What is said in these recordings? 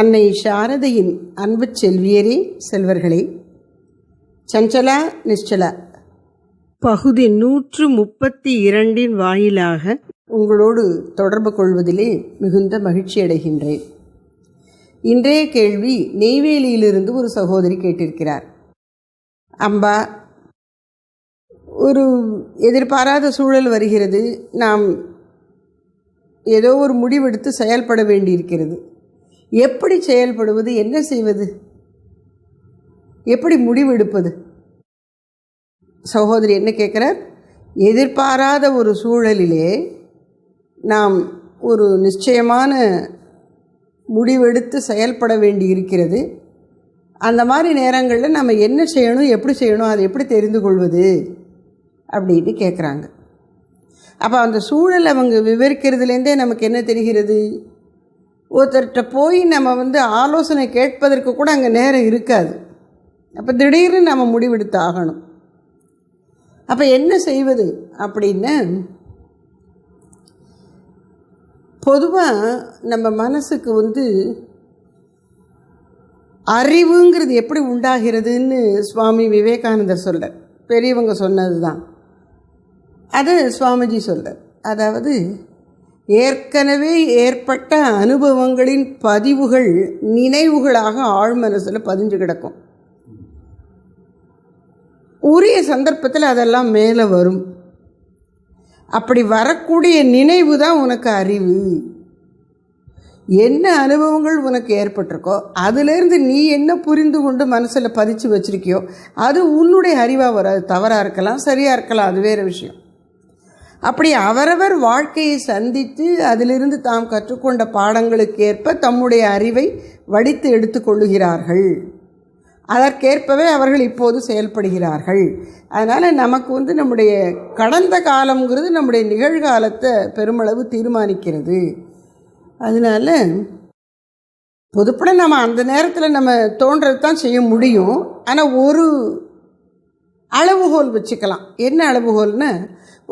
அன்னை சாரதையின் அன்பு செல்வியரே செல்வர்களே. சஞ்சலா நிശ്ചலா பகுதி நூற்று முப்பத்தி இரண்டின் வாயிலாக உங்களோடு தொடர்பு கொள்வதிலே மிகுந்த மகிழ்ச்சி அடைகின்றேன். இன்றைய கேள்வி நெய்வேலியிலிருந்து ஒரு சகோதரி கேட்டிருக்கிறார். அம்பா ஒரு எதிர்பாராத சூழல் வருகிறது. நாம் ஏதோ ஒரு முடிவெடுத்து செயல்பட வேண்டியிருக்கிறது. எப்படி செயல்படுவது என்ன செய்வது? எப்படி முடிவெடுப்பது? சகோதரி என்ன கேட்குறார்? எதிர்பாராத ஒரு சூழலிலே நாம் ஒரு நிச்சயமான முடிவெடுத்து செயல்பட வேண்டி இருக்கிறது அந்த மாதிரி நேரங்களில் நம்ம என்ன செய்யணும் எப்படி செய்யணும் அதை எப்படி தெரிந்து கொள்வது? அப்படின்னு கேட்குறாங்க. அப்போ அந்த சூழல் அவங்க விவரிக்கிறதுலேருந்தே நமக்கு என்ன தெரிகிறது? ஒருத்தர்கிட்ட போய் நம்ம வந்து ஆலோசனை கேட்பதற்கு கூட அங்கே நேரம் இருக்காது. அப்போ திடீர்னு நம்ம முடிவெடுத்து ஆகணும். அப்போ என்ன செய்வது அப்படின்னு பொதுவாக நம்ம மனசுக்கு வந்து அறிவுங்கிறது எப்படி உண்டாகிறதுன்னு சுவாமி விவேகானந்தர் சொல்கிறார் பெரியவங்க சொன்னது தான் அது சுவாமிஜி சொல்கிறார் அதாவது ஏற்கனவே ஏற்பட்ட அனுபவங்களின் பதிவுகள் நினைவுகளாக ஆழ் மனசில் பதிஞ்சு கிடக்கும். உரிய சந்தர்ப்பத்தில் அதெல்லாம் மேலே வரும். அப்படி வரக்கூடிய நினைவு தான் உனக்கு அறிவு. என்ன அனுபவங்கள் உனக்கு ஏற்பட்டிருக்கோ அதுலேருந்து நீ என்ன புரிந்து கொண்டு மனசில் பதிச்சு வச்சிருக்கியோ அது உன்னுடைய அறிவாக வராது. தவறாக இருக்கலாம் சரியாக இருக்கலாம் அது வேறு விஷயம். அப்படி அவரவர் வாழ்க்கையை சந்தித்து அதிலிருந்து தாம் கற்றுக்கொண்ட பாடங்களுக்கேற்ப தம்முடைய அறிவை வடித்து எடுத்துக்கொள்ளுகிறார்கள் அதற்கேற்பவே அவர்கள் இப்போது செயல்படுகிறார்கள். அதனால் நமக்கு வந்து நம்முடைய கடந்த காலங்கிறது நம்முடைய நிகழ்காலத்தை பெருமளவு தீர்மானிக்கிறது. அதனால் பொதுப்பட நம்ம அந்த நேரத்தில் நம்ம தோன்றது தான் செய்ய முடியும். ஆனால் ஒரு அளவுகோல் வச்சுக்கலாம். என்ன அளவுகோல்னு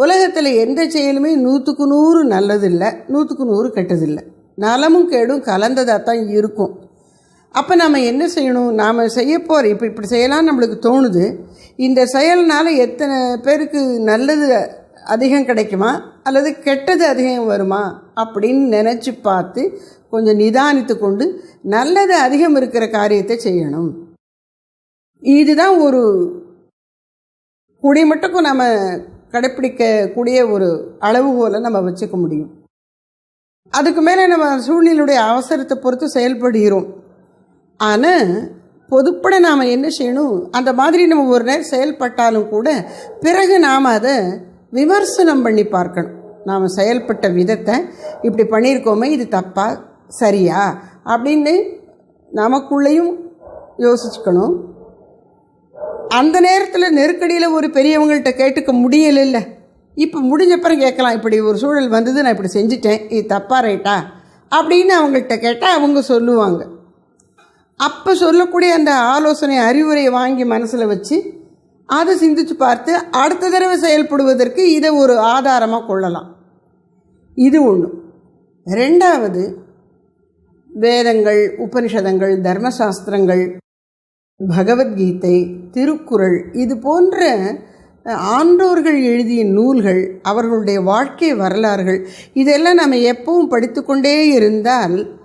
உலகத்தில் எந்த செயலுமே நூற்றுக்கு நூறு நல்லதில்லை நூற்றுக்கு நூறு கெட்டதில்லை. நலமும் கேடும் கலந்ததாக தான் இருக்கும். அப்போ நம்ம என்ன செய்யணும்? நாம் செய்ய போகிற இப்போ இப்படி செய்யலாம்னு நம்மளுக்கு தோணுது. இந்த செயல்னால் எத்தனை பேருக்கு நல்லது அதிகம் கிடைக்குமா? அல்லது கெட்டது அதிகம் வருமா? அப்படின்னு நினச்சி பார்த்து கொஞ்சம் நிதானித்து கொண்டு நல்லது அதிகம் இருக்கிற காரியத்தை செய்யணும். இதுதான் ஒரு குடிமட்டுக்கும் நம்ம கடைப்பிடிக்கக்கூடிய ஒரு அளவுகோலை நம்ம வச்சுக்க முடியும். அதுக்கு மேலே நம்ம சூழ்நிலையுடைய அவசரத்தை பொறுத்து செயல்படுகிறோம். ஆனால் பொதுப்பட நாம் என்ன செய்யணும்? அந்த மாதிரி நம்ம ஒரு நேரம் செயல்பட்டாலும் கூட பிறகு நாம் அதை விமர்சனம் பண்ணி பார்க்கணும். நாம் செயல்பட்ட விதத்தை இப்படி பண்ணியிருக்கோமே இது தப்பா சரியா? அப்படின்னு நமக்குள்ளேயும் யோசிச்சுக்கணும். அந்த நேரத்தில் நெருக்கடியில் ஒரு பெரியவங்கள்ட்ட கேட்டுக்க முடியலைல்ல. இப்போ முடிஞ்சப்பறம் கேட்கலாம் இப்படி ஒரு சூழல் வந்தது நான் இப்படி செஞ்சிட்டேன் இது தப்பா ரைட்டா? அப்படின்னு அவங்கள்ட்ட கேட்டால் அவங்க சொல்லுவாங்க. அப்போ சொல்லக்கூடிய அந்த ஆலோசனை அறிவுரையை வாங்கி மனசில் வச்சு அதை சிந்திச்சு பார்த்து அடுத்த தடவை செயல்படுவதற்கு இதை ஒரு ஆதாரமாக கொள்ளலாம். இது ஒன்று ரெண்டாவது வேதங்கள் உபனிஷதங்கள் தர்மசாஸ்திரங்கள் பகவத்கீதை திருக்குறள் இது போன்ற ஆண்டோர்கள் எழுதிய நூல்கள் அவர்களுடைய வாழ்க்கை வரலாறுகள் இதெல்லாம் நம்ம எப்பவும் படித்துக்கொண்டே இருந்தால்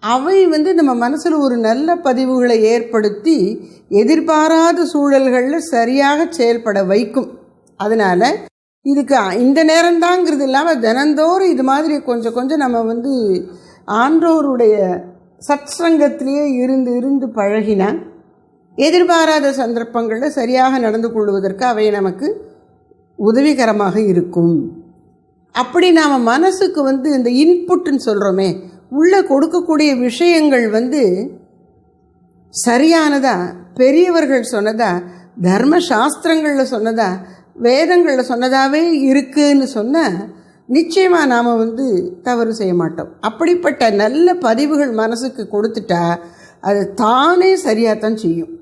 அவை வந்து நம்ம மனசில் ஒரு நல்ல பதிவுகளை ஏற்படுத்தி எதிர்பாராத சூழல்களில் சரியாக செயல்பட வைக்கும். அதனால் இதுக்கு இந்த நேரம்தாங்கிறது இல்லாமல் தினந்தோறும் இது மாதிரி கொஞ்சம் கொஞ்சம் நம்ம வந்து ஆன்றோருடைய சத்சங்கத்திலேயே இருந்து இருந்து பழகினா எதிர்பாராத சந்தர்ப்பங்களில் சரியாக நடந்து கொள்வதற்கு அவை நமக்கு உதவிகரமாக இருக்கும். அப்படி நாம் மனசுக்கு வந்து இந்த இன்புட்டுன்னு சொல்கிறோமே உள்ளே கொடுக்கக்கூடிய விஷயங்கள் வந்து சரியானதா பெரியவர்கள் சொன்னதா தர்ம சாஸ்திரங்களில் சொன்னதா வேதங்களில் சொன்னதாகவே இருக்குன்னு சொன்னால் நிச்சயமாக நாம் வந்து தவறு செய்ய மாட்டோம். அப்படிப்பட்ட நல்ல பதிவுகள் மனசுக்கு கொடுத்துட்டா அது தானே சரியாக தான் செய்யும்.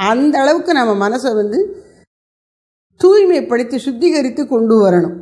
அந்த அளவுக்கு நம்ம மனசை வந்து தூய்மைப்படுத்தி சுத்திகரித்து கொண்டு வரணும்.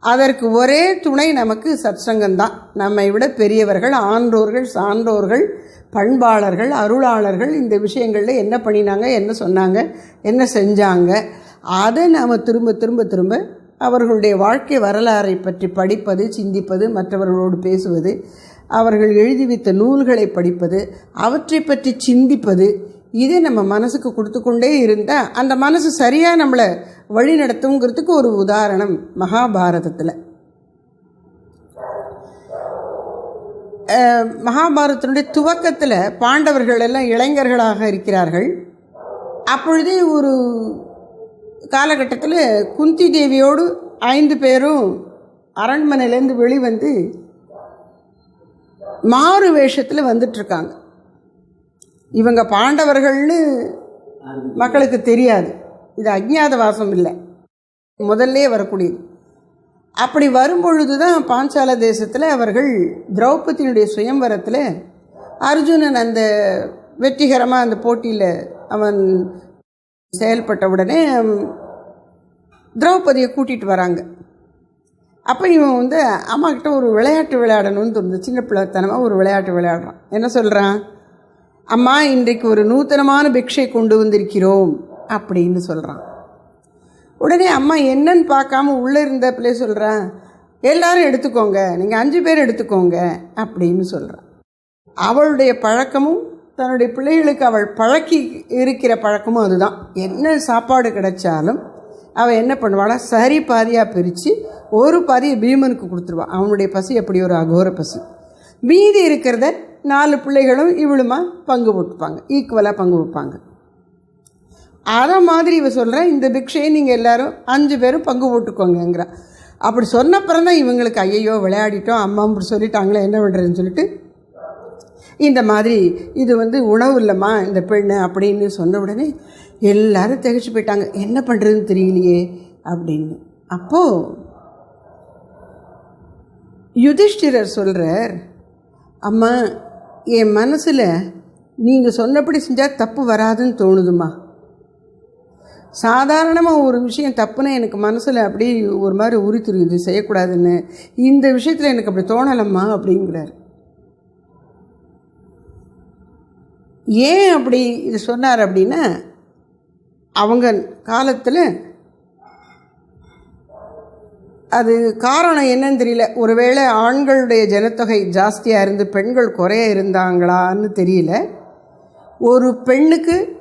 அதற்கு ஒரே துணை நமக்கு சத்சங்கம்தான் நம்மை விட பெரியவர்கள் ஆன்றோர்கள் சான்றோர்கள் பண்பாளர்கள் அருளாளர்கள் இந்த விஷயங்களில் என்ன பண்ணினாங்க என்ன சொன்னாங்க என்ன செஞ்சாங்க அதை நாம் திரும்ப திரும்ப திரும்ப அவர்களுடைய வாழ்க்கை வரலாறை பற்றி படிப்பது சிந்திப்பது மற்றவர்களோடு பேசுவது அவர்கள் எழுதி வைத்த நூல்களை படிப்பது அவற்றை பற்றி சிந்திப்பது இதே நம்ம மனசுக்கு கொடுத்து கொண்டே இருந்தால் அந்த மனசு சரியாக நம்மளை வழி நடத்துங்கிறதுக்கு ஒரு உதாரணம் மகாபாரதத்தில். மகாபாரதத்தினுடைய துவக்கத்தில் பாண்டவர்கள் எல்லாம் இளைஞர்களாக இருக்கிறார்கள். அப்பொழுதே ஒரு காலகட்டத்தில் குந்தி தேவியோடு ஐந்து பேரும் அரண்மனையிலேருந்து வெளிவந்து மாறு வேஷத்தில் வந்துட்டுருக்காங்க இவங்க பாண்டவர்கள்னு மக்களுக்கு தெரியாது. இது அஜ்ஞாத வாசம் இல்லை. முதல்லே வரக்கூடியது. அப்படி வரும்பொழுது தான் பாஞ்சால தேசத்தில் அவர்கள் திரௌபதியினுடைய சுயம்வரத்தில் அர்ஜுனன் அந்த வெற்றிகரமாக அந்த போட்டியில் அவன் செயல்பட்ட உடனே திரௌபதியை கூட்டிகிட்டு வராங்க. அப்போ இவன் வந்து அம்மாக்கிட்ட ஒரு விளையாட்டு விளையாடணும்னு தோணுது. சின்ன பிள்ளைத்தனமாக ஒரு விளையாட்டு விளையாடுறான். என்ன சொல்கிறான் அம்மா இன்றைக்கு ஒரு நூத்தனமான பிக்ஷை கொண்டு வந்திருக்கிறோம் அப்படின்னு சொல்கிறான் உடனே அம்மா என்னன்னு பார்க்காம உள்ளே இருந்த பிள்ளை சொல்கிறான் எல்லாரும் எடுத்துக்கோங்க நீங்கள் அஞ்சு பேர் எடுத்துக்கோங்க அப்படின்னு சொல்கிறான் அவளுடைய பழக்கமும் தன்னுடைய பிள்ளைகளுக்கு அவள் பழக்கி இருக்கிற பழக்கமும் அதுதான். என்ன சாப்பாடு கிடைச்சாலும் அவள் என்ன பண்ணுவாளா சரி பாதியாக பிரித்து ஒரு பாதியை பீமனுக்கு கொடுத்துருவாள் அவனுடைய பசி அப்படி ஒரு அகோர பசி. மீதி இருக்கிறத நாலு பிள்ளைகளும் இவளுமா பங்கு போட்டுப்பாங்க ஈக்குவலாக பங்கு வைப்பாங்க அதை மாதிரி இவ சொல்கிறேன் இந்த பிக்ஷையை நீங்கள் எல்லோரும் அஞ்சு பேரும் பங்கு போட்டுக்கோங்கங்கிறா. அப்படி சொன்னப்புறம் தான் இவங்களுக்கு ஐயையோ விளையாடிட்டோம் அம்மா அப்படி சொல்லிட்டாங்களே என்ன பண்ணுறதுன்னு சொல்லிட்டு இந்த மாதிரி இது வந்து உணவு இல்லைம்மா இந்த பெண்ணு அப்படின்னு சொன்ன உடனே எல்லோரும் திகைச்சு போயிட்டாங்க. என்ன பண்ணுறதுன்னு தெரியலையே அப்படின்னு. அப்போது யுதிஷ்டிரர் சொல்கிறார் அம்மா என் மனசில் நீங்கள் சொன்னபடி செஞ்சால் தப்பு வராதுன்னு தோணுதுமா? சாதாரணமாக ஒரு விஷயம் தப்புன்னா எனக்கு மனசில் அப்படி ஒரு மாதிரி உரித்துரு செய்யக்கூடாதுன்னு. இந்த விஷயத்தில் எனக்கு அப்படி தோணலம்மா அப்படிங்கிறார். ஏன் அப்படி இது சொன்னார் அப்படின்னா அவங்க காலத்தில் அது காரணம் என்னன்னு தெரியல. ஒருவேளை ஆண்களுடைய ஜனத்தொகை ஜாஸ்தியாக இருந்து பெண்கள் குறைய இருந்தாங்களான்னு தெரியல. ஒரு பெண்ணுக்கு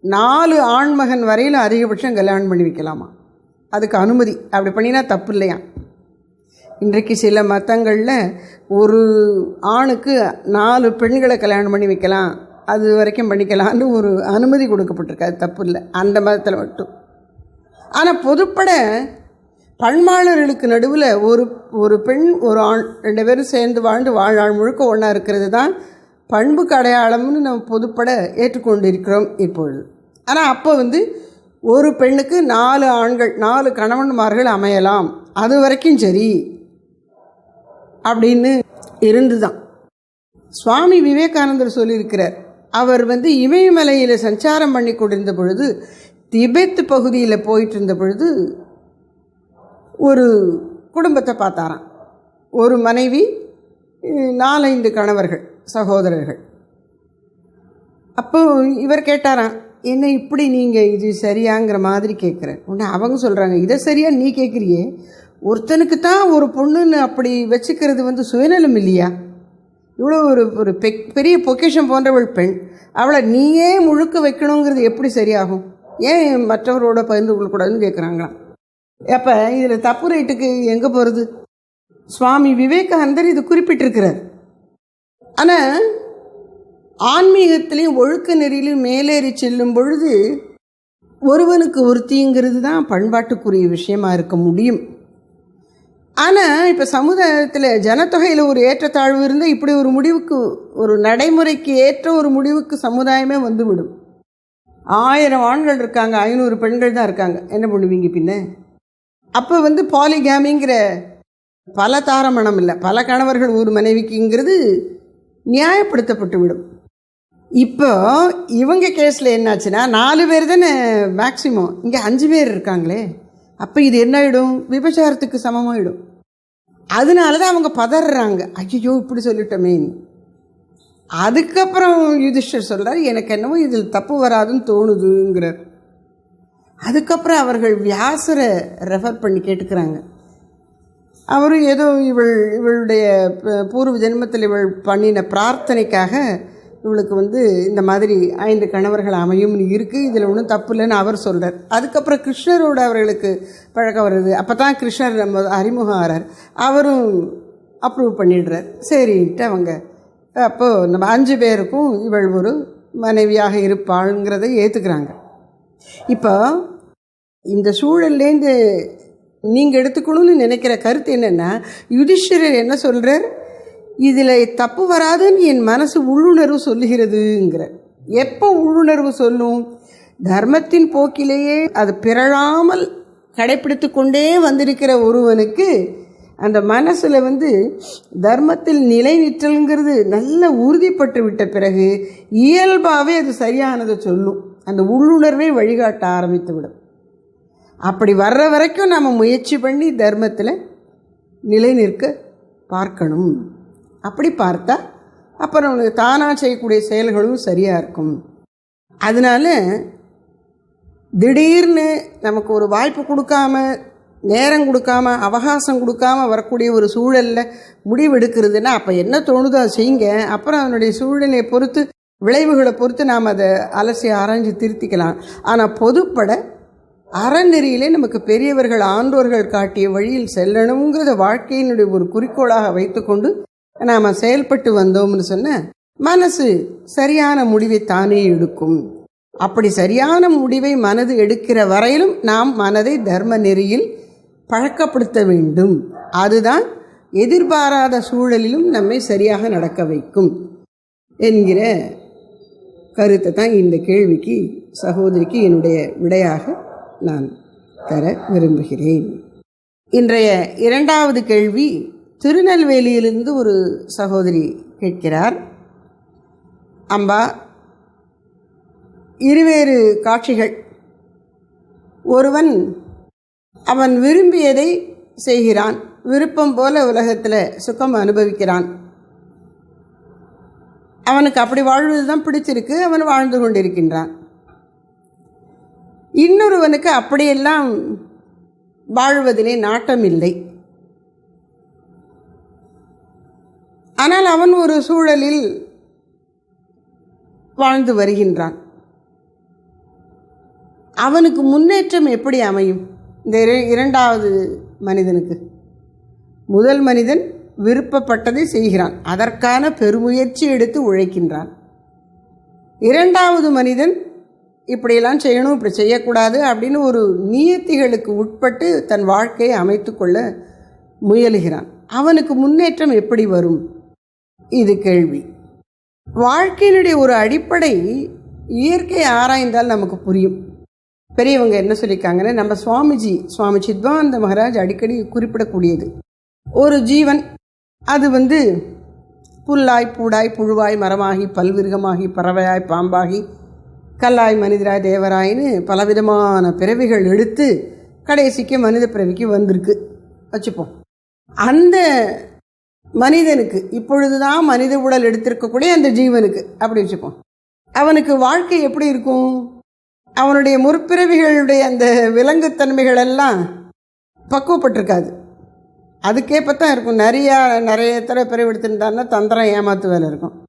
நாலு ஆண்மகன் வரையிலும் அதிகபட்சம் கல்யாணம் பண்ணி வைக்கலாமா? அதுக்கு அனுமதி. அப்படி பண்ணினா தப்பு இல்லையா? இன்றைக்கு சில மதங்களில் ஒரு ஆணுக்கு நாலு பெண்களை கல்யாணம் பண்ணி வைக்கலாம் அது வரைக்கும் பண்ணிக்கலாம்னு ஒரு அனுமதி கொடுக்கப்பட்டிருக்கு. அது தப்பு இல்லை. அந்த மதத்தில் மட்டும். ஆனால் பொதுப்பட பண்பாளர்களுக்கு நடுவில் ஒரு ஒரு பெண் ஒரு ஆண் ரெண்டு பேரும் சேர்ந்து வாழ்ந்து வாழ்நாள் முழுக்க ஒன்றா இருக்கிறது தான் பண்புக்கு அடையாளம்னு நம்ம பொதுப்பட ஏற்றுக்கொண்டு இருக்கிறோம் இப்பொழுது. ஆனால் அப்போ வந்து ஒரு பெண்ணுக்கு நாலு ஆண்கள் நாலு கணவன்மார்கள் அமையலாம். அது வரைக்கும் சரி அப்படின்னு இருந்து தான் சுவாமி விவேகானந்தர் சொல்லியிருக்கிறார். அவர் வந்து இமயமலையில் சஞ்சாரம் பண்ணி கொண்டிருந்த பொழுது திபெத் பகுதியில் போயிட்டு இருந்த பொழுது ஒரு குடும்பத்தை பார்த்தாராம். ஒரு மனைவி நாலைந்து கணவர்கள் சகோதரர்கள். அப்போ இவர் கேட்டாராம் என்ன இப்படி நீங்கள் இது சரியாங்கிற மாதிரி கேட்குற? உடனே அவங்க சொல்கிறாங்க இதை சரியாக நீ கேட்குறியே? ஒருத்தனுக்கு தான் ஒரு பொண்ணுன்னு அப்படி வச்சுக்கிறது வந்து சுயநலம் இல்லையா? இவ்வளோ ஒரு ஒரு பெக் பெரிய பொக்கேஷன் போன்றவள் பெண் அவளை நீயே முழுக்க வைக்கணுங்கிறது எப்படி சரியாகும்? ஏன் மற்றவரோட பகிர்ந்து கொள்ளக்கூடாதுன்னு கேட்குறாங்களாம். அப்போ இதில் தப்பு ரைட்டுக்கு எங்கே போகிறது சுவாமி விவேகானந்தர் இது குறிப்பிட்டிருக்கிறார். ஆனால் ஆன்மீகத்திலையும் ஒழுக்க நெறியிலும் மேலேறி செல்லும் பொழுது ஒருவனுக்கு ஒருத்திங்கிறது தான் பண்பாட்டுக்குரிய விஷயமாக இருக்க முடியும். ஆனால் இப்போ சமுதாயத்தில் ஜனத்தொகையில் ஒரு ஏற்றத்தாழ்வு இருந்தால் இப்படி ஒரு முடிவுக்கு ஒரு நடைமுறைக்கு ஏற்ற ஒரு முடிவுக்கு சமுதாயமே வந்துவிடும். ஆயிரம் ஆண்கள் இருக்காங்க ஐநூறு பெண்கள் தான் இருக்காங்க. என்ன பண்ணுவீங்க பின்ன? அப்போ வந்து பாலிகாமிங்கிற பல தாரமணம் இல்லை. பல கணவர்கள் ஒரு மனைவிக்குங்கிறது நியாயப்படுத்தப்பட்டு விடும். இப்போ இவங்க கேஸில் என்னாச்சுன்னா நாலு பேர் தானே மேக்சிமம் இங்கே அஞ்சு பேர் இருக்காங்களே. அப்போ இது என்ன ஆகிடும் விபச்சாரத்துக்கு சமமாகிடும் அதனால தான் அவங்க பதறாங்க. ஐயோ இப்படி சொல்லிட்டோமே. அதுக்கப்புறம் யுதிஷ்டர் சொல்கிறார் எனக்கு என்னவோ இதில் தப்பு வராதுன்னு தோணுதுங்கிறார் அதுக்கப்புறம் அவர்கள் வியாசரை ரெஃபர் பண்ணி கேட்டுக்கிறாங்க. அவரும் ஏதோ இவள் இவளுடைய ப- பூர்வ ஜென்மத்தில் இவள் பண்ணின பிரார்த்தனைக்காக இவளுக்கு வந்து இந்த மாதிரி ஐந்து கணவர்கள் அமையும்னு இருக்குது இதில் ஒன்றும் தப்பு இல்லைன்னு அவர் சொல்கிறார் அதுக்கப்புறம் கிருஷ்ணரோட அவர்களுக்கு பழக்கம் வருது. அப்போ தான் கிருஷ்ணர் நம்ம அறிமுகம் ஆறார். அவரும் அப்ரூவ் பண்ணிடுறார். சரின்ட்டு அவங்க அப்போது நம்ம அஞ்சு பேருக்கும் இவள் ஒரு மனைவியாக இருப்பாளுங்கிறதை ஏற்றுக்கிறாங்க இப்போ இந்த சூழல்லேருந்து நீங்கள் எடுத்துக்கணும்னு நினைக்கிற கருத்து என்னென்னா யுதிஷ்டிரர் என்ன சொல்கிறார் இதில் தப்பு வராதுன்னு என் மனசு உள்ளுணர்வு சொல்லுகிறதுங்கிற. எப்போ உள்ளுணர்வு சொல்லும்? தர்மத்தின் போக்கிலேயே அது பிறழாமல் கடைப்பிடித்து கொண்டே வந்திருக்கிற ஒருவனுக்கு அந்த மனசில் வந்து தர்மத்தில் நிலை நிற்றல்ங்கிறது நல்ல உறுதிப்பட்டு விட்ட பிறகு இயல்பாகவே அது சரியானதை சொல்லும். அந்த உள்ளுணர்வே வழிகாட்ட ஆரம்பித்து விடும். அப்படி வர்ற வரைக்கும் நாம் முயற்சி பண்ணி தர்மத்தில் நிலை நிற்க பார்க்கணும். அப்படி பார்த்தா அப்புறம் உனக்கு தானாக செய்யக்கூடிய செயல்களும் சரியாக இருக்கும். அதனால திடீர்னு நமக்கு ஒரு வாய்ப்பு கொடுக்காம நேரம் கொடுக்காம அவகாசம் கொடுக்காம வரக்கூடிய ஒரு சூழலில் முடிவெடுக்கிறதுனா அப்போ என்ன தோணுதோ அதை செய்யுங்க. அப்புறம் அதனுடைய சூழ்நிலையை பொறுத்து விளைவுகளை பொறுத்து நாம் அதை அலசி ஆராய்ஞ்சு திருத்திக்கலாம். ஆனால் பொதுப்பட அறநெறியிலே நமக்கு பெரியவர்கள் ஆண்டோர்கள் காட்டிய வழியில் செல்லணுங்கிறத வாழ்க்கையினுடைய ஒரு குறிக்கோளாக வைத்துக்கொண்டு நாம் செயல்பட்டு வந்தோம்னு சொன்ன மனசு சரியான முடிவை தானே எடுக்கும். அப்படி சரியான முடிவை மனது எடுக்கிற வரையிலும் நாம் மனதை தர்ம நெறியில் பழக்கப்படுத்த வேண்டும். அதுதான் எதிர்பாராத சூழலிலும் நம்மை சரியாக நடக்க வைக்கும் என்கிற கருத்தை தான் இந்த கேள்விக்கு சகோதரிக்கு என்னுடைய விடையாக நான் தர விரும்புகிறேன். இன்றைய இரண்டாவது கேள்வி திருநெல்வேலியிலிருந்து ஒரு சகோதரி கேட்கிறார். அம்பா இருவேறு காட்சிகள். ஒருவன் அவன் விரும்பியதை செய்கிறான் விருப்பம் போல உலகத்தில் சுகம் அனுபவிக்கிறான். அவனுக்கு அப்படி வாழ்வது தான் பிடிச்சிருக்கு அவன் வாழ்ந்து கொண்டிருக்கின்றான். இன்னொருவனுக்கு அப்படியெல்லாம் வாழ்வதிலே நாட்டம் இல்லை ஆனால் அவன் ஒரு சூழலில் வாழ்ந்து வருகின்றான். அவனுக்கு முன்னேற்றம் எப்படி அமையும்? இந்த இர- இரண்டாவது மனிதனுக்கு. முதல் மனிதன் விருப்பப்பட்டதை செய்கிறான். அதற்கான பெருமுயற்சி எடுத்து உழைக்கின்றான். இரண்டாவது மனிதன் இப்படியெல்லாம் செய்யணும் இப்படி செய்யக்கூடாது அப்படின்னு ஒரு நியத்திகளுக்கு உட்பட்டு தன் வாழ்க்கையை அமைத்து கொள்ள முயலுகிறான். அவனுக்கு முன்னேற்றம் எப்படி வரும்? இது கேள்வி. வாழ்க்கையினுடைய ஒரு அடிப்படை இயற்கை ஆராய்ந்தால் நமக்கு புரியும். பெரியவங்க என்ன சொல்லியிருக்காங்கன்னா நம்ம சுவாமிஜி சுவாமி சித்வானந்த மகாராஜ் அடிக்கடி குறிப்பிடக்கூடியது. ஒரு ஜீவன் அது வந்து புல்லாய் பூடாய் புழுவாய் மரமாகி பல்விருகமாகி பறவையாய் பாம்பாகி கல்லாய் மனிதராய் தேவராயின்னு பலவிதமான பிறவிகள் எடுத்து கடைசிக்கு மனித பிறவிக்கு வந்திருக்கு. வச்சுப்போம். அந்த மனிதனுக்கு இப்பொழுதுதான் மனித உடல் எடுத்திருக்கக்கூடிய அந்த ஜீவனுக்கு அப்படி வச்சுப்போம். அவனுக்கு வாழ்க்கை எப்படி இருக்கும்? அவனுடைய முற்பிறவிகளுடைய அந்த விலங்குத்தன்மைகள் எல்லாம் பக்குவப்பட்டிருக்காது. அதுக்கேற்பத்தான் இருக்கும். நிறையா நிறைய தடவை பிறவி எடுத்துட்டான்னா தந்திரம் ஏமாத்து வேலை இருக்கும்.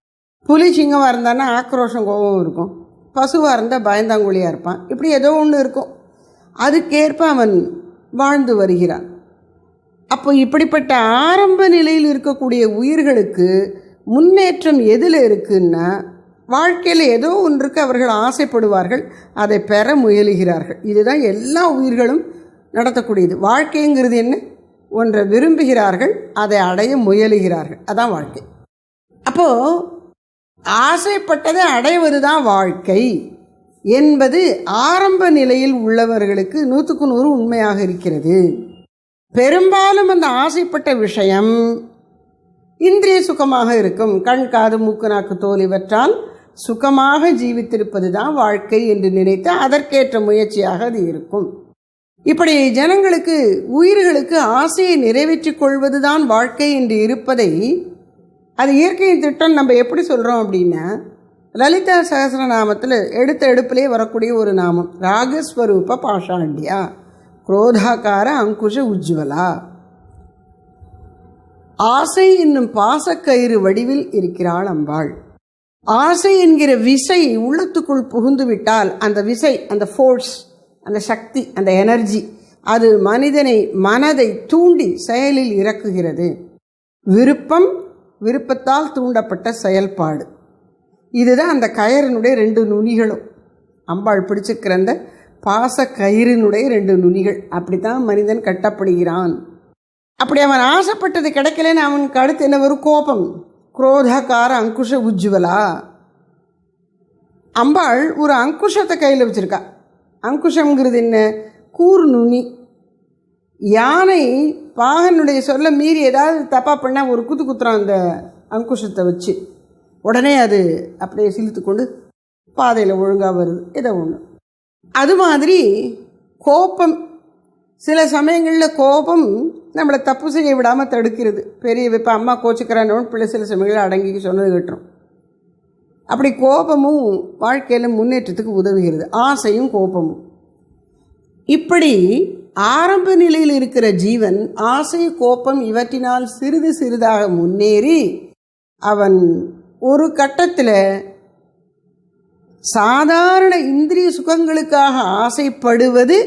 புலி சிங்கமாக இருந்தான்னா ஆக்ரோஷம் கோபம் இருக்கும். பசுவாக இருந்தால் பயந்தாங்குழியாக இருப்பான். இப்படி ஏதோ ஒன்று இருக்கும். அதுக்கேற்ப அவன் வாழ்ந்து வருகிறான். அப்போ இப்படிப்பட்ட ஆரம்ப நிலையில் இருக்கக்கூடிய உயிர்களுக்கு முன்னேற்றம் எதில் இருக்குன்னா வாழ்க்கையில் ஏதோ ஒன்றுக்கு அவர்கள் ஆசைப்படுவார்கள் அதை பெற முயலுகிறார்கள். இதுதான் எல்லா உயிர்களும் நடத்தக்கூடியது. வாழ்க்கைங்கிறது என்ன? ஒன்றை விரும்புகிறார்கள் அதை அடைய முயலுகிறார்கள். அதான் வாழ்க்கை. அப்போது ஆசைப்பட்டதை அடைவது தான் வாழ்க்கை என்பது ஆரம்ப நிலையில் உள்ளவர்களுக்கு நூற்றுக்கு நூறு உண்மையாக இருக்கிறது. பெரும்பாலும் அந்த ஆசைப்பட்ட விஷயம் இந்திரிய சுகமாக இருக்கும். கண் காது மூக்கு நாக்கு தோல் இவற்றால் சுகமாக ஜீவித்திருப்பது தான் வாழ்க்கை என்று நினைத்து அதற்கேற்ற முயற்சியாக அது இருக்கும். இப்படி ஜனங்களுக்கு உயிர்களுக்கு ஆசையை நிறைவேற்றிக் கொள்வதுதான் வாழ்க்கை என்று இருப்பதை அது இயற்கையின் திட்டம் நம்ம எப்படி சொல்கிறோம் அப்படின்னா லலிதா சகசிரநாமத்தில் எடுத்த எடுப்பிலே வரக்கூடிய ஒரு நாமம் ராகஸ்வரூப பாஷாண்டியா குரோதாக்கார அங்குஷ உஜ்வலா. ஆசை என்னும் பாசக்கயிறு வடிவில் இருக்கிறாள் அம்பாள். ஆசை என்கிற விசை உள்ளத்துக்குள் புகுந்து விட்டால் அந்த விசை அந்த ஃபோர்ஸ் அந்த சக்தி அந்த எனர்ஜி அது மனிதனை மனதை தூண்டி செயலில் இறக்குகிறது. விருப்பம் விருப்பத்தால் தூண்டப்பட்ட செயல்பாடு. இதுதான் அந்த கயறினுடைய ரெண்டு நுனிகளும். அம்பாள் பிடிச்சிருக்கிற அந்த பாச கயிறினுடைய ரெண்டு நுனிகள். அப்படித்தான் மனிதன் கட்டப்படுகிறான். அப்படி அவன் ஆசைப்பட்டது கிடைக்கலன்னு அவனுக்கு அடுத்து என்ன வரும் கோபம். குரோதகார அங்குஷ உஜ்வலா அம்பாள் ஒரு அங்குஷத்தை கையில் வச்சுருக்கா. அங்குஷங்கிறது என்ன? கூர் நுனி. யானை பாகனுடைய சொல்ல மீறி ஏதாவது தப்பாக பண்ணால் ஒரு குத்து குத்துறான் அந்த அங்குஷத்தை வச்சு. உடனே அது அப்படியே சிலுத்து கொண்டு பாதையில் ஒழுங்காக வருது. ஏதோ ஒன்று அது மாதிரி கோபம். சில சமயங்களில் கோபம் நம்மளை தப்பு செய்ய விடாமல் தடுக்கிறது. பெரிய இப்போ அம்மா கோச்சிக்கிறான்னு பிள்ளை சில சமயங்களில் அடங்கி சொன்னது கேட்டுரும். அப்படி கோபமும் வாழ்க்கையில் முன்னேற்றத்துக்கு உதவுகிறது. ஆசையும் கோபமும். இப்படி ஆரம்ப நிலையில் இருக்கிற ஜீவன் ஆசை கோபம் இவற்றினால் சிறிது சிறிதாக முன்னேறி அவன் ஒரு கட்டத்தில் சாதாரண இந்திரிய சுகங்களுக்காக ஆசைப்படுவது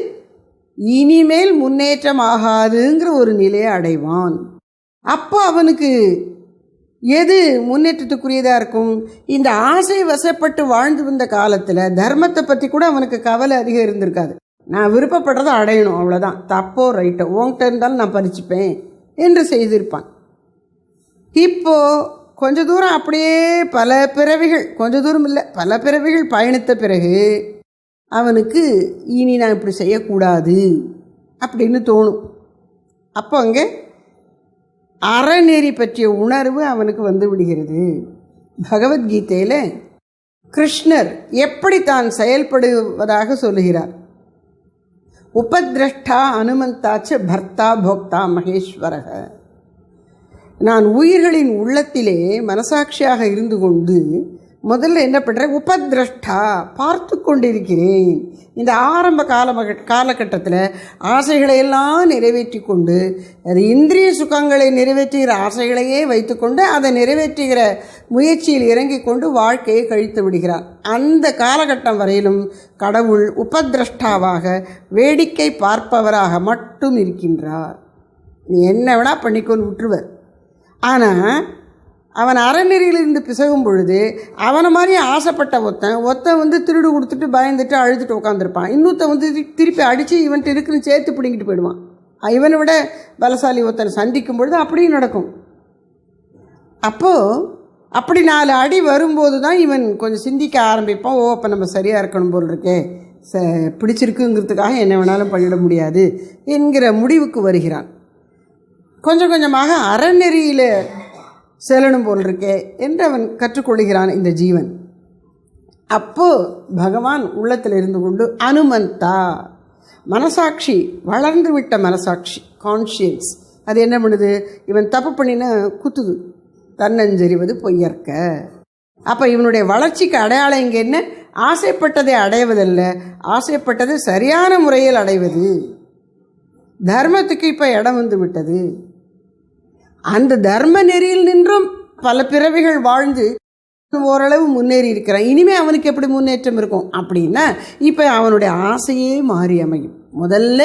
இனிமேல் முன்னேற்றம் ஆகாதுங்கிற ஒரு நிலையை அடைவான். அப்போ அவனுக்கு எது முன்னேற்றத்துக்குரியதாக இருக்கும்? இந்த ஆசை வசப்பட்டு வாழ்ந்து வந்த காலத்தில் தர்மத்தை பற்றி கூட அவனுக்கு கவலை அதிகம் இருந்திருக்காது. நான் விருப்பப்படுறதை அடையணும் அவ்வளோதான் தப்போ ரைட்டோ உங்கள்கிட்ட இருந்தாலும் நான் பறிச்சுப்பேன் என்று செய்திருப்பான். இப்போது கொஞ்ச தூரம் அப்படியே பல பிறவிகள் கொஞ்ச தூரம் இல்லை பல பிறவிகள் பயணித்த பிறகு அவனுக்கு இனி நான் இப்படி செய்யக்கூடாது அப்படின்னு தோணும். அப்போ அங்கே அறநெறி பற்றிய உணர்வு அவனுக்கு வந்து விடுகிறது. பகவத்கீதையில் கிருஷ்ணர் எப்படி தான் செயல்படுவதாக சொல்லுகிறார். உபதிரஷ்டா அனுமந்தாச்ச பர்த்தா போக்தா மகேஸ்வரக. நான் உயிர்களின் உள்ளத்திலே மனசாட்சியாக இருந்து கொண்டு முதல்ல என்ன பண்ணுறேன் உபதிரஷ்டா பார்த்து கொண்டிருக்கிறேன். இந்த ஆரம்ப கால காலகட்டத்தில் ஆசைகளை எல்லாம் நிறைவேற்றி கொண்டு அது இந்திரிய சுகங்களை நிறைவேற்றுகிற ஆசைகளையே வைத்துக்கொண்டு அதை நிறைவேற்றுகிற முயற்சியில் இறங்கி கொண்டு வாழ்க்கையை கழித்து விடுகிறார். அந்த காலகட்டம் வரையிலும் கடவுள் உபதிரஷ்டாவாக வேடிக்கை பார்ப்பவராக மட்டும் இருக்கின்றார். நீ என்ன வேணால் பண்ணிக்கொண்டு விட்டுருவர் ஆனால் அவன் அறநெறியிலிருந்து பிசகும் பொழுது அவனை மாதிரி ஆசைப்பட்ட ஒருத்தன் ஒருத்தன் வந்து திருடு கொடுத்துட்டு பயந்துட்டு அழுதுட்டு உட்காந்துருப்பான் இன்னொருத்தன் வந்து திருப்பி அடித்து இவன்ட்டு இருக்குன்னு சேர்த்து பிடிங்கிட்டு போயிடுவான். இவனை விட பலசாலி ஒருத்தன் சந்திக்கும் பொழுது அப்படியும் நடக்கும். அப்போது அப்படி நாலு அடி வரும்போது தான் இவன் கொஞ்சம் சிந்திக்க ஆரம்பிப்பான். ஓ அப்போ நம்ம சரியாக இருக்கணும் போல் இருக்கே. ச பிடிச்சிருக்குங்கிறதுக்காக என்ன வேணாலும் பண்ணிட முடியாது என்கிற முடிவுக்கு வருகிறான். கொஞ்சம் கொஞ்சமாக அறநெறியில் செல்லணும் போல் இருக்கே என்று அவன் கற்றுக்கொள்கிறான் இந்த ஜீவன். அப்போ பகவான் உள்ளத்தில் இருந்து கொண்டு அனுமந்தா மனசாட்சி வளர்ந்து விட்ட மனசாட்சி கான்ஷியன்ஸ் அது என்ன பண்ணுது? இவன் தப்பு பண்ணின குத்துது. தன்னஞ்செறிவது பொய்யற்க. அப்போ இவனுடைய வளர்ச்சிக்கு அடையாளம் இங்கே என்ன? ஆசைப்பட்டதை அடைவதல்ல. ஆசைப்பட்டது சரியான முறையில் அடைவது. தர்மத்துக்கு இப்போ இடம் வந்து விட்டது. அந்த தர்ம நெறியில் நின்றும் பல பிறவிகள் வாழ்ந்து ஓரளவு முன்னேறி இருக்கிறான். இனிமேல் அவனுக்கு எப்படி முன்னேற்றம் இருக்கும்? அப்படின்னா இப்போ அவனுடைய ஆசையே மாறி அமையும். முதல்ல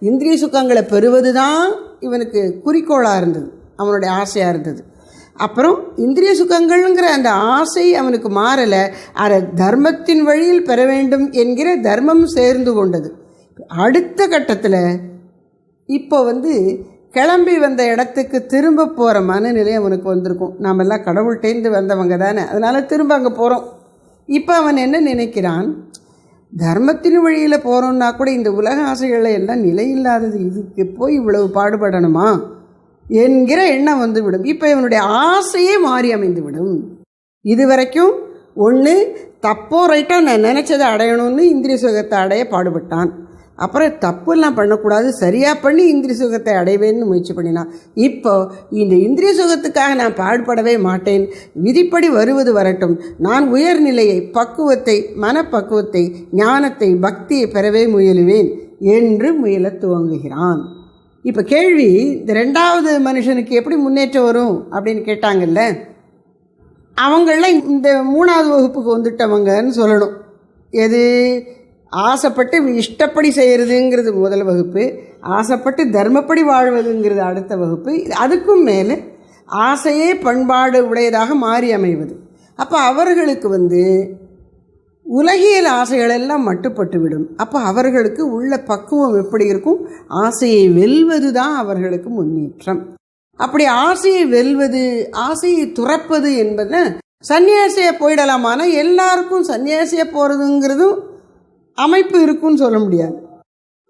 இந்திரிய சுக்கங்களை பெறுவது தான் இவனுக்கு குறிக்கோளாக இருந்தது. அவனுடைய ஆசையாக இருந்தது. அப்புறம் இந்திரிய சுகங்கள்ங்கிற அந்த ஆசை அவனுக்கு மாறலை. அதை தர்மத்தின் வழியில் பெற வேண்டும் என்கிற தர்மம் சேர்ந்து கொண்டது. அடுத்த கட்டத்தில் இப்போ வந்து கிளம்பி வந்த இடத்துக்கு திரும்ப போகிற மனநிலை அவனுக்கு வந்திருக்கும். நாமெல்லாம் கடவுள்கிட்டேருந்து வந்தவங்க தானே. அதனால் திரும்ப அங்கே போகிறோம் இப்போ அவன் என்ன நினைக்கிறான்? தர்மத்தின் வழியில் போகிறோன்னா கூட இந்த உலக ஆசைகளை எல்லாம் நிலை இல்லாதது. இதுக்கு போய் இவ்வளவு பாடுபடணுமா? என்கிற எண்ணம் வந்து விடும் இப்போ இவனுடைய ஆசையே மாறி அமைந்து விடும் இது வரைக்கும் ஒன்று தப்போ ரைட்டாக நான் நினச்சதை அடையணும்னு இந்திரிய சுகத்தை அடைய பாடுபட்டான். அப்புறம் தப்புலாம் பண்ணக்கூடாது. சரியாக பண்ணி இந்திரிய சுகத்தை அடைவேன்னு முயற்சி பண்ணினான் இப்போ இந்த இந்திரிய சுகத்துக்காக நான் பாடுபடவே மாட்டேன். விதிப்படி வருவது வரட்டும். நான் உயர்நிலையை பக்குவத்தை மனப்பக்குவத்தை ஞானத்தை பக்தியை பெறவே முயலுவேன் என்று முயல துவங்குகிறான். இப்போ கேள்வி இந்த ரெண்டாவது மனுஷனுக்கு எப்படி முன்னேற்றம் வரும் அப்படின்னு கேட்டாங்கல்ல? அவங்களாம் இந்த மூணாவது வகுப்புக்கு வந்துட்டவங்கன்னு சொல்லணும். எது? ஆசைப்பட்டு இஷ்டப்படி செய்கிறதுங்கிறது முதல் வகுப்பு ஆசைப்பட்டு தர்மப்படி வாழ்வதுங்கிறது அடுத்த வகுப்பு. அதுக்கும் மேலே ஆசையே பண்பாடு உடையதாக மாறி அமைவது. அப்போ அவர்களுக்கு வந்து உலகியல் ஆசைகள் எல்லாம் மட்டுப்பட்டு விடும் அப்போ அவர்களுக்கு உள்ள பக்குவம் எப்படி இருக்கும்? ஆசையை வெல்வது தான் அவர்களுக்கு முன்னேற்றம். அப்படி ஆசையை வெல்வது ஆசையை துறப்பது என்பதை சன்னியாசியை போயிடலாமான எல்லாருக்கும் சன்னியாசியை போகிறதுங்கிறதும் அமைப்பு இருக்குன்னு சொல்ல முடியாது.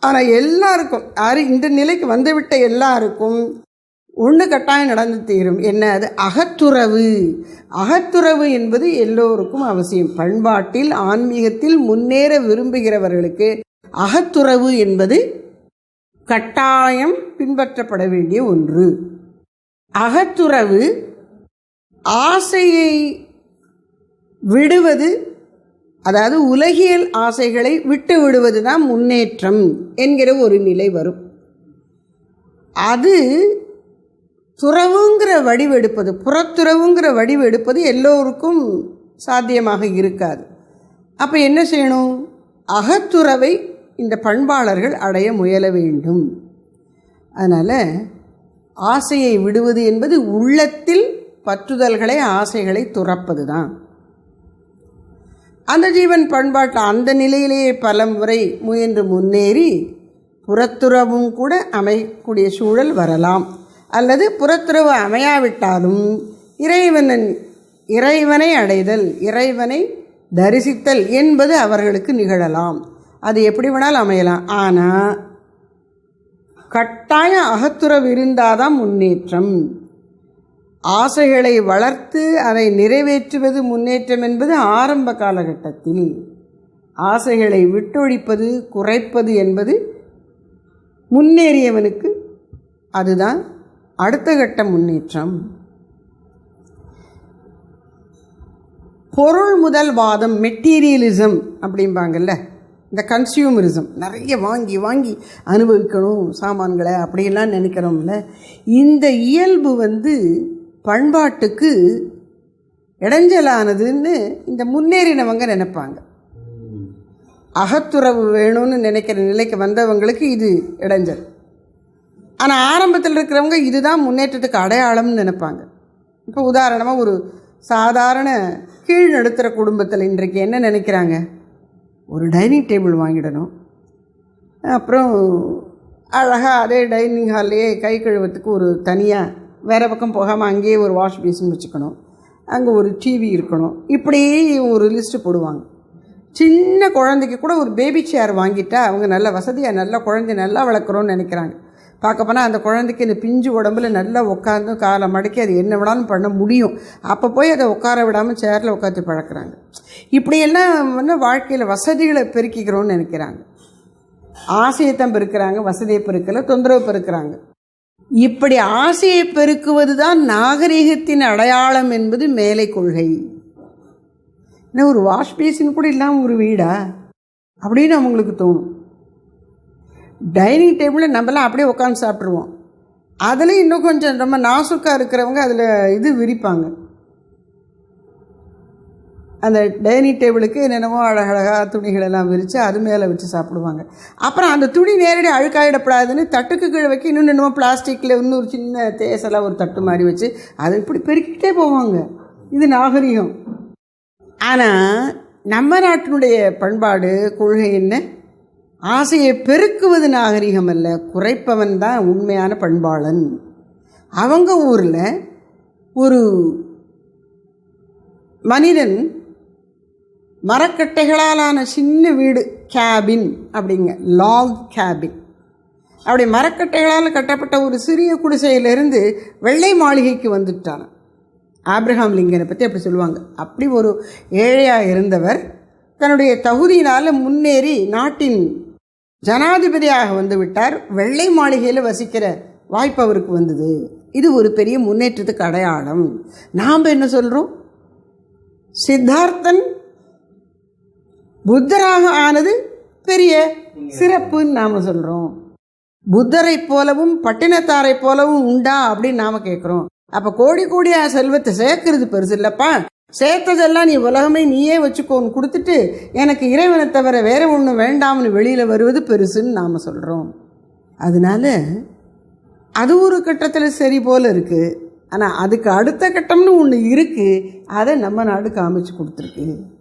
ஆனால் எல்லாருக்கும் யாரு இந்த நிலைக்கு வந்துவிட்ட எல்லாருக்கும் ஒன்று கட்டாயம் நடந்து தீரும். என்ன? அது அகத்துறவு. அகத்துறவு என்பது எல்லோருக்கும் அவசியம். பண்பாட்டில் ஆன்மீகத்தில் முன்னேற விரும்புகிறவர்களுக்கு அகத்துறவு என்பது கட்டாயம் பின்பற்றப்பட வேண்டிய ஒன்று. அகத்துறவு ஆசையை விடுவது அதாவது உலகியல் ஆசைகளை விட்டு விடுவது தான் முன்னேற்றம் என்கிற ஒரு நிலை வரும். அது துறவுங்கிற வடிவெடுப்பது புறத்துறவுங்கிற வடிவெடுப்பது எல்லோருக்கும் சாத்தியமாக இருக்காது. அப்போ என்ன செய்யணும்? அகத்துறவை இந்த பண்பாளர்கள் அடைய முயல வேண்டும். அதனால் ஆசையை விடுவது என்பது உள்ளத்தில் பற்றுதல்களை ஆசைகளை துறப்பது தான் அந்த ஜீவன் பண்பாட்டில் அந்த நிலையிலேயே பல முறை முயன்று முன்னேறி புறத்துறவும் கூட அமையக்கூடிய சூழல் வரலாம். அல்லது புறத்துறவு அமையாவிட்டாலும் இறைவனன் இறைவனை அடைதல் இறைவனை தரிசித்தல் என்பது அவர்களுக்கு நிகழலாம். அது எப்படி வேணாலும் அமையலாம். ஆனால் கட்டாய அகத்துறவு இருந்தாதான் முன்னேற்றம். ஆசைகளை வளர்த்து அதை நிறைவேற்றுவது முன்னேற்றம் என்பது ஆரம்ப காலகட்டத்தில். ஆசைகளை விட்டொழிப்பது குறைப்பது என்பது முன்னேறியவனுக்கு அதுதான் அடுத்த கட்ட முன்னேற்றம். பொருள் முதல் வாதம் மெட்டீரியலிசம் அப்படிம்பாங்கல்ல இந்த கன்சியூமரிசம். நிறைய வாங்கி வாங்கி அனுபவிக்கணும் சாமான்களை அப்படியெல்லாம் நினைக்கிறோம்ல. இந்த இயல்பு வந்து பண்பாட்டுக்கு இடைஞ்சலானதுன்னு இந்த முன்னேறினவங்க நினைப்பாங்க. அகத்துறவு வேணும்னு நினைக்கிற நிலைக்கு வந்தவங்களுக்கு இது இடைஞ்சல். ஆனால் ஆரம்பத்தில் இருக்கிறவங்க இதுதான் முன்னேற்றத்துக்கு அடையாளம்னு நினைப்பாங்க. இப்போ உதாரணமாக ஒரு சாதாரண கீழ் நடுத்தர குடும்பத்தில் இன்றைக்கு என்ன நினைக்கிறாங்க? ஒரு டைனிங் டேபிள் வாங்கிடணும். அப்புறம் அழகாக அதே டைனிங் ஹால்லையே கை கழுவத்துக்கு ஒரு தனியாக வேறு பக்கம் போகாமல் அங்கேயே ஒரு வாஷ் பேசின் வச்சுக்கணும். அங்கே ஒரு டிவி இருக்கணும். இப்படியே ஒரு லிஸ்ட்டு போடுவாங்க. சின்ன குழந்தைக்கு கூட ஒரு பேபி சேர் வாங்கிட்டா அவங்க நல்ல வசதியாக நல்ல குழந்தை நல்லா வளர்க்குறோன்னு நினைக்கிறாங்க. பார்க்க போனால் அந்த குழந்தைக்கு இந்த பிஞ்சு உடம்புல நல்லா உட்காந்து காலை மடக்கி அது என்ன வேணாலும் பண்ண முடியும். அப்போ போய் அதை உட்கார விடாமல் சேரில் உட்காந்து பழக்கிறாங்க இப்படியெல்லாம் வந்து வாழ்க்கையில் வசதிகளை பெருக்கிக்கிறோன்னு நினைக்கிறாங்க. ஆசையை தான் பெருக்கிறாங்க வசதியை பெருக்கலை தொந்தரவு பெருக்கிறாங்க. இப்படி ஆசையை பெருக்குவது தான் நாகரிகத்தின் அடையாளம் என்பது மேலை கொள்கை. என்ன ஒரு வாஷ் பேசின் கூட இல்லாமல் ஒரு வீடா? அப்படின்னு அவங்களுக்கு தோணும். டைனிங் டேபிளில் நம்மலாம் அப்படியே உட்காந்து சாப்பிட்ருவோம் அதில் இன்னும் கொஞ்சம் ரொம்ப நாசுக்காக இருக்கிறவங்க அதில் இது விரிப்பாங்க. அந்த டைனிங் டேபிளுக்கு என்னென்னமோ அழகழகாக துணிகளெல்லாம் விரித்து அது மேலே வச்சு சாப்பிடுவாங்க. அப்புறம் அந்த துணி நேரடி அழுக்காயிடப்படாதுன்னு தட்டுக்கு கீழே வைக்க இன்னும் என்னமோ பிளாஸ்டிக்கில் இன்னொரு சின்ன தேசெல்லாம் ஒரு தட்டு மாதிரி வச்சு அதை இப்படி பெருக்கிக்கிட்டே போவாங்க. இது நாகரிகம். ஆனால் நம்ம நாட்டினுடைய பண்பாடு கொள்கை என்ன? ஆசையை பெருக்குவது நாகரிகம் அல்ல குறைப்பவன் தான் உண்மையான பண்பாளன். அவங்க ஊரில் ஒரு மனிதன் மரக்கட்டைகளாலான சின்ன வீடு கேபின் அப்படிங்க. லாங் கேபின் அப்படி மரக்கட்டைகளால் கட்டப்பட்ட ஒரு சிறிய குடிசையிலிருந்து வெள்ளை மாளிகைக்கு வந்துட்டான் ஆப்ரஹாம் லிங்கனை பற்றி அப்படி சொல்லுவாங்க. அப்படி ஒரு ஏழையாக இருந்தவர் தன்னுடைய தகுதியினால் முன்னேறி நாட்டின் ஜனாதிபதியாக வந்து விட்டார். வெள்ளை மாளிகையில் வசிக்கிற வாய்ப்பு அவருக்கு வந்தது. இது ஒரு பெரிய முன்னேற்றத்துக்கு அடையாளம். நாம் என்ன சொல்கிறோம் சித்தார்த்தன் புத்தராக ஆனது பெரிய சிறப்புன்னு நாம் சொல்கிறோம் புத்தரை போலவும் பட்டினத்தாரை போலவும் உண்டா அப்படின்னு நாம் கேட்குறோம் அப்போ கோடி கோடியாக செல்வத்தை சேர்க்கறது பெருசு இல்லைப்பா. சேர்த்ததெல்லாம் நீ உலகமே நீயே வச்சுக்கோன்னு கொடுத்துட்டு எனக்கு இறைவனை தவிர வேற ஒன்றும் வேண்டாம்னு வெளியில் வருவது பெருசுன்னு நாம் சொல்கிறோம் அதனால அது ஒரு கட்டத்தில் சரி போல் இருக்குது ஆனால் அதுக்கு அடுத்த கட்டம்னு ஒன்று இருக்குது அதை நம்ம நாடு காமிச்சு கொடுத்துருக்கு.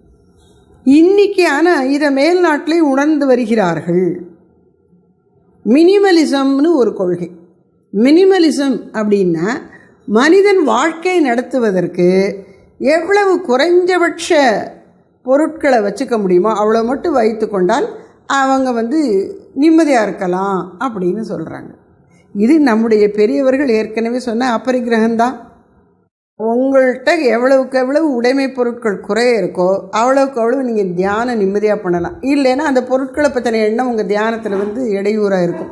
இன்னைக்கு ஆனால் இதை மேல்நாட்டிலே உணர்ந்து வருகிறார்கள். மினிமலிசம்னு ஒரு கொள்கை. மினிமலிசம் அப்படின்னா மனிதன் வாழ்க்கை நடத்துவதற்கு எவ்வளவு குறைஞ்சபட்ச பொருட்களை வச்சுக்க முடியுமோ அவ்வளோ மட்டும் வைத்து கொண்டால் அவங்க வந்து நிம்மதியாக இருக்கலாம் அப்படின்னு சொல்கிறாங்க இது நம்முடைய பெரியவர்கள் ஏற்கனவே சொன்ன அப்பரிகிரகம்தான் உங்கள்கிட்ட எவ்வளவுக்கு எவ்வளவு உடைமை பொருட்கள் குறைய இருக்கோ அவ்வளவுக்கு அவ்வளவு நீங்கள் தியானம் நிம்மதியாக பண்ணலாம். இல்லைன்னா அந்த பொருட்களை பற்றின எண்ணம் உங்கள் தியானத்தில் வந்து இடையூறாக இருக்கும்.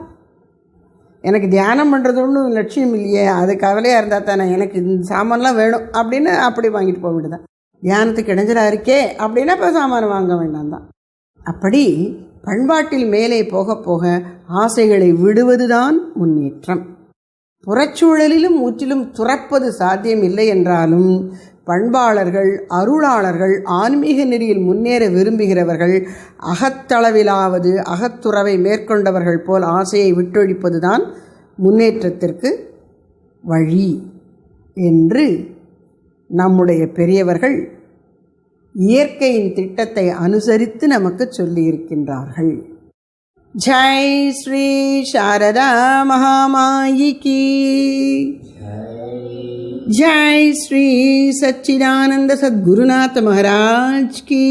எனக்கு தியானம் பண்ணுறது ஒன்றும் லட்சியம் இல்லையே அது கவலையாக இருந்தால் தானே எனக்கு இந்த சாமான்லாம் வேணும் அப்படின்னு அப்படி வாங்கிட்டு போக வேண்டியதான் தியானத்துக்கு இடைஞ்சலாக இருக்கே அப்படின்னா இப்போ சாமான் வாங்க வேண்டாம் தான் அப்படி பண்பாட்டில் மேலே போக போக ஆசைகளை விடுவதுதான் முன்னேற்றம். புறச்சூழலிலும் முற்றிலும் துறப்பது சாத்தியம் இல்லை என்றாலும் பண்பாளர்கள் அருளாளர்கள் ஆன்மீக நெறியில் முன்னேற விரும்புகிறவர்கள் அகத்தளவிலாவது அகத்துறவை மேற்கொண்டவர்கள் போல் ஆசையை விட்டொழிப்பதுதான் முன்னேற்றத்திற்கு வழி என்று நம்முடைய பெரியவர்கள் இயற்கையின் திட்டத்தை அனுசரித்து நமக்கு சொல்லியிருக்கின்றார்கள். जय श्री शारदा महामाई की। जय श्री सच्चिदानंद सदगुरुनाथ महाराज की।